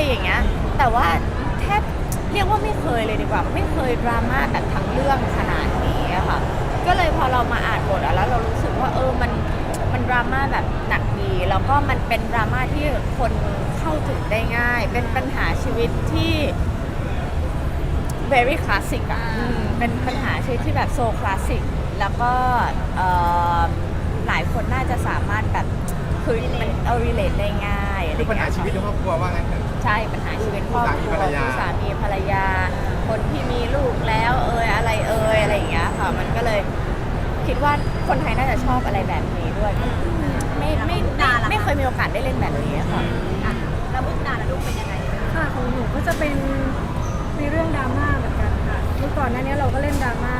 อะไรอย่างเงี้ย แต่ว่าแทบเรียกว่าไม่เคยเลยดีกว่า ไม่เคยดราม่าแบบทั้งเรื่องขนาดนี้อะค่ะ ก็เลยพอเรามาอ่านบทอะแล้วเรารู้สึกว่าเออมันมันดราม่าแบบหนักดี แล้วก็มันเป็นดราม่าที่คนเข้าถึงได้ง่าย เป็นปัญหาชีวิตที่ very classic อะอืมเป็นปัญหาชีวิตที่แบบโซคลาสสิก แล้วก็เอ่อหลายคนน่าจะสามารถแบบคือมันเอา relate ได้ง่ายอะไร คือปัญหาเงี้ยชีวิตในครอบครัวว่างั้นเถอะ ใช่ปัญหาชีวิตครอบครัวสามีภรรยาคู่สามีภรรยา คนที่มีลูกแล้วเอยอะไรเอยอะไรอย่างเงี้ยค่ะ มันก็เลยคิดว่าคนไทยน่าจะชอบอะไรแบบนี้ด้วย ไม่ไม่ไม่ไม่เคยมีโอกาสได้เล่นแบบนี้อะค่ะอะ แล้วมุกดาและลูกเป็นยังไงค่ะของหนูก็จะเป็นในเรื่องดราม่าเหมือนกันค่ะเมื่อก่อนหน้านี้เราก็เล่นดราม่าม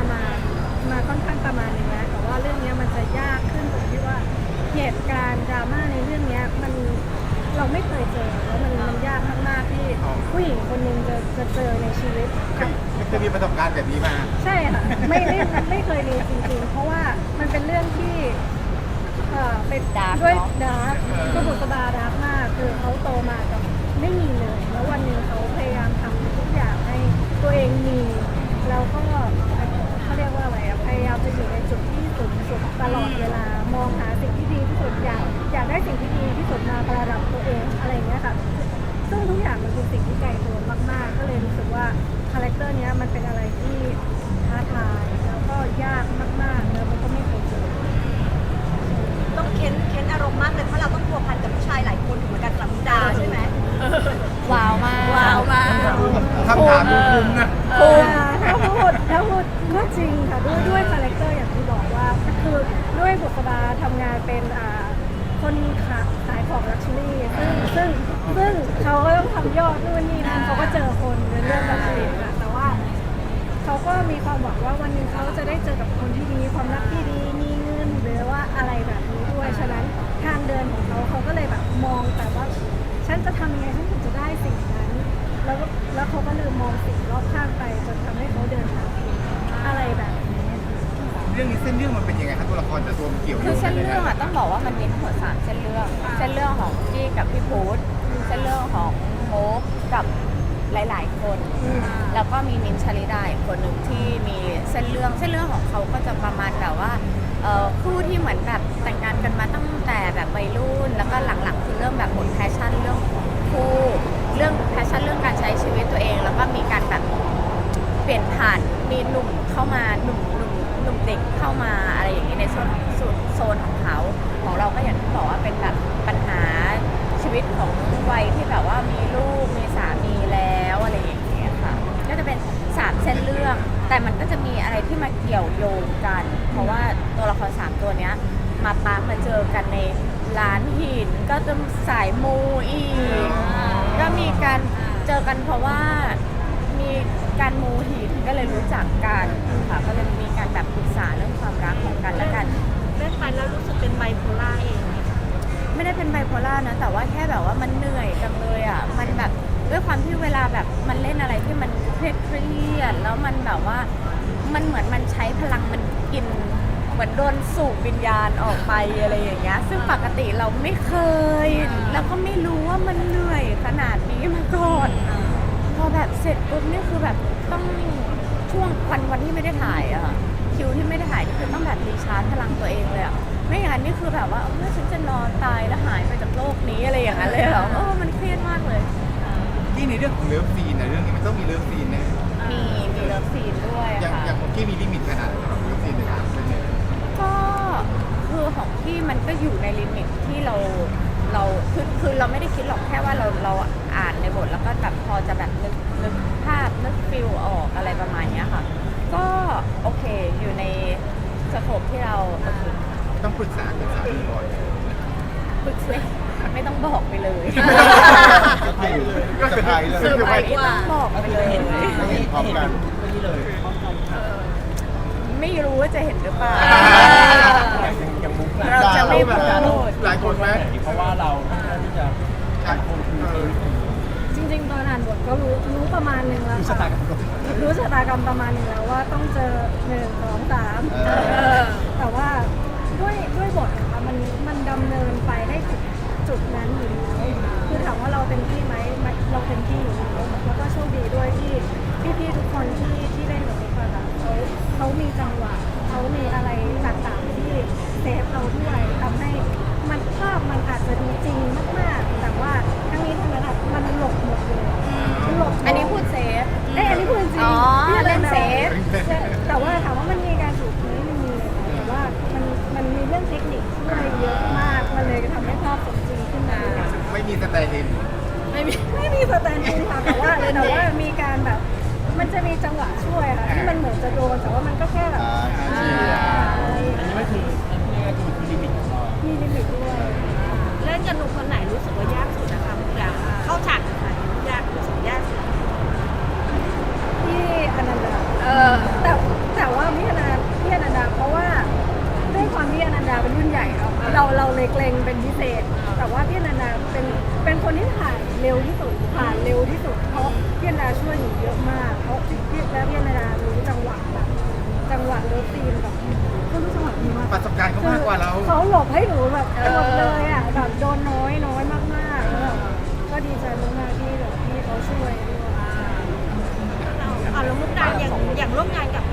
ามา ไม่เคยเจอแล้วมันมันยากมากๆที่ผู้หญิงคนหนึงจะจะเจอในชีวิต เคยเคยมีประสบการณ์แบบนี้มาใช่ค่ะไม่ไม่ไม่เคยมีจริงๆ เพราะว่ามันเป็นเรื่องที่เอ่อเป็น Dark ด้วยเนอะ ดาร์กเออก็บุษบาดาร์กมาก คือเขาโตมา อย่างมันเป็นสิ่งที่ไกลตัวมาก ๆ ก็เลยรู้สึกว่าคาแรคเตอร์เนี้ยมันเป็นอะไรที่ท้าทายแล้วก็ยากมากๆแล้วมันก็ไม่เคยเจอต้องเค้นเค้นอารมณ์มากเลยเพราะเราต้องพัวพันกับผู้ชายหลายคนอยู่เหมือนกันสำหรับมุกดาใช่ไหมว้าวมากว้าวมากคำถามดูคุ้มนะคุ้มถ้าพูดถ้าพูดก็จริงค่ะด้วยด้วยคาแรคเตอร์อย่างที่บอกว่าคือด้วยบุษบาทำงานเป็นอ่าคนขาขายของลักชัวรี่ซึ่งซึ่งซึ่งเขาก็ต้อง ทำยอดนู่นนี่นั่นเขาก็เจอคนในเรื่องแบบนี้ค่ะแต่ว่าเขาก็มีความหวังว่าวันหนึงเขาจะได้เจอกับคนที่ดี ความรักที่ดีมีเงินหรือว่าอะไรแบบนี้ด้วยฉะนั้นทางเดินของเขาเขาก็เลยแบบมองแต่ว่า ฉันจะทำยังไงฉันถึงจะได้สิ่งนั้น แล้วก็แล้วเขาก็ลืมมองสิ่งรอบข้างไปจนทำให้เขาเดินทางผิดอะไรแบบนี้ เรื่องนี้เส้นเรื่องมันเป็นยังไงครับตัวละครแต่ตัวมันเกี่ยวโยคืองเส้นกัเรื่องอะต้องบอกว่ามันมีทั้งหมดสามเส้นเรื่อง เส้นเรื่องของกี้กับพี่พูดเส้นเรื่องของโมกกับหลาย ๆ คน แล้วก็มีมินท์ชลิดาอีกคนหนึ่งที่มีเส้นเรื่องเส้นเรื่องของเขาก็จะประมาณแบบว่าเอ่อคู่ที่เหมือนแบบแต่งงานกันมาตั้งแต่แบบวัยรุ่น แล้วก็หลังๆคือเริ่มแบบหมดแพชชั่นเรื่องของคู่เรื่องแพชชั่นเรื่องการใช้ชีวิตตัวเอง แล้วก็มีการแบบเปลี่ยนผ่านมีหนุ่มเข้ามาหนุ่มหนุ่มหนุ่มเด็กเข้ามาอะไรอย่างนี้ในโซนโซนโซนของเขา ของเราก็อย่างที่บอกว่าเป็นแบบปัญหาชี วิตของวัยที่แบบว่ามีลูกมีสามีแล้วอะไรอย่างเงี้ยค่ะก็จะเป็นสามเส้นเรื่อง แต่มันก็จะมีอะไรที่มาเกี่ยวโยงกัน เพราะว่าตัวละครสามตัวเนี้ยมาปามาเจอกันในร้านหินก็จะสายมูอีกก็มีการเจอกันเพราะว่ามีการมูหินก็เลยรู้จักกันค่ะก็เลยมีการแบบปรึกษาเรื่องความรักของกันและกันเล่นไปแล้วรู้สึกเป็นไบโพล่าเอง ไหมคะไม่ได้เป็นไบโพล่านะแต่ว่าแค่แบบว่ามันเหนื่อยจังเลยอะมันแบบด้วยความที่เวลาแบบมันเล่นอะไรที่มันเครียดเครียดๆแล้วมันแบบว่ามันเหมือนมันใช้พลังมันกินเหมือนโดนสูบวิญญาณออกไปอะไรอย่างเงี้ย ซึ่งปกติเราไม่เคย แล้วก็ไม่รู้ว่ามันเหนื่อยขนาดนี้มาก่อนพอแบบเสร็จปุ๊บนี่คือแบบต้องช่วงวันวันที่ไม่ได้ถ่ายอะค่ะคิวที่ไม่ได้ถ่ายนี่คือต้องแบบรีชาร์จพลังตัวเองเลยอะ ไม่งั้นนี่คือแบบว่าเมื่อฉันจะนอนตายแล้วหายไปจากโลกนี้อะไรอย่างนั้นเลยเหรอเออมันเครียดมากเลย ที่ในเรื่องของเลิฟซีนนะเรื่องนี้มันต้องมีเลิฟซีนแน่มีมีเลิฟซีนด้วยอย่างค่ะอย่างของกี้มีลิมิตขนาดไหนสำหรับเลิฟซีนในการเป็นเนี่ยก็คือของพี่มันก็อยู่ในลิมิตที่เราเราคือคือเราไม่ได้คิดหรอกแค่ว่าเราเราอ่านในบทแล้วก็แบบพอจะแบบนึกนึกภาพนึกฟิลออกอะไรประมาณเนี้ยค่ะ ก็โอเคอยู่ในสโคปที่เราโอเค ต้องปรึกษากับสามีก่อนปรึกษาไม่ต้องบอกไปเลยก็เซอร์ไพรส์เลยเซอร์ไพรส์ไม่ต้องบอกไปเลยไม่เห็นพร้อมกันไม่รู้ว่าจะเห็นหรือเปล่าอย่างมุกเราจะไม่พูดหลายคนไหมเพราะว่าเราค่อนข้างที่จะใช่เออจริงๆตอนอ่านบทก็รู้รู้ประมาณหนึ่งแล้วดูชะค่ะตากรรมก่อนรู้ชะตากรรมประมาณหนึ่งแล้วว่าต้องเจอหนึ่งสองสามเออแต่ว่า ด้วยด้วยบทนะคะมันมันดำเนินไปให้ถึงจจุดนั้นอยู่แล้วคือถามว่าเราเต็มที่ไหมมันเราเต็มที่อยู่แล้วแล้วก็โชคดีด้วยที่พี่ๆทุกคนที่ที่ จะโดนแต่ว่ามันก็แค่แบบอ่าอ่าอะไรอันนี้มันคืออันนี้ก็คือลิมิตของเรามีลิมิตด้วยเล่นกับหนุ่มคนไหนรู้สึกว่ายากสุดนะคะมุกดาเข้าฉากกับใครยากรู้สึกยากสุดที่อนันดาเออแต่แต่ว่าพี่อนันดาพี่อนันดาเพราะว่าด้วยความที่อนันดาเป็นรุ่นใหญ่เนาะเราเราเลยเกรงเป็นพิเศษ แต่ว่าพี่อนันดาเป็นเป็นคนที่ผ่านเร็วที่สุดผ่านเร็วที่สุดเพราะพี่อนันดาช่วยหนูเยอะมากเพราะพี่และพี่อนันดารู้จังหวะแบบจังหวะเลิฟซีนแบบเขารู้จังหวะดีมาก ประสบการณ์เขามากกว่าเรา เขาหลบให้หนูแบบหลบเลยอะแบบโดนน้อยน้อยมากๆแล้วแบบก็ดีใจมากๆที่แบบที่เขาช่วยด้วย อ่าแล้วมุกดาอย่างอย่างร่วมงานกับ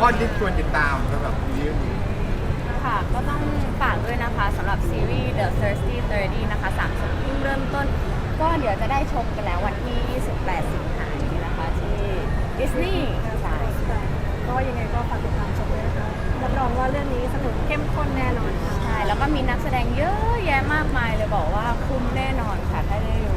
ข้มข้นที่ควรติดตามสำหรับซีรีส์นี้ค่ะ ก็ต้องฝากด้วยนะคะสำหรับซีรีส์ The Thirsty 30 นะคะ3ชั่วโมงเริ่มต้น ก็เดี๋ยวจะได้ชมกันแล้ววันที่ 28 สิงหาคมนี้นะคะที่ดิสนีย์ใช่ก็ยังไงก็ฝากติดตามชมด้วยนะคะรับรองว่าเรื่องนี้สนุกเข้มข้นแน่นอนค่ะ ใช่ แล้วก็มีนักแสดงเยอะแยะมากมายเลยบอกว่าคุ้มแน่นอนค่ะ ถ้าได้ดู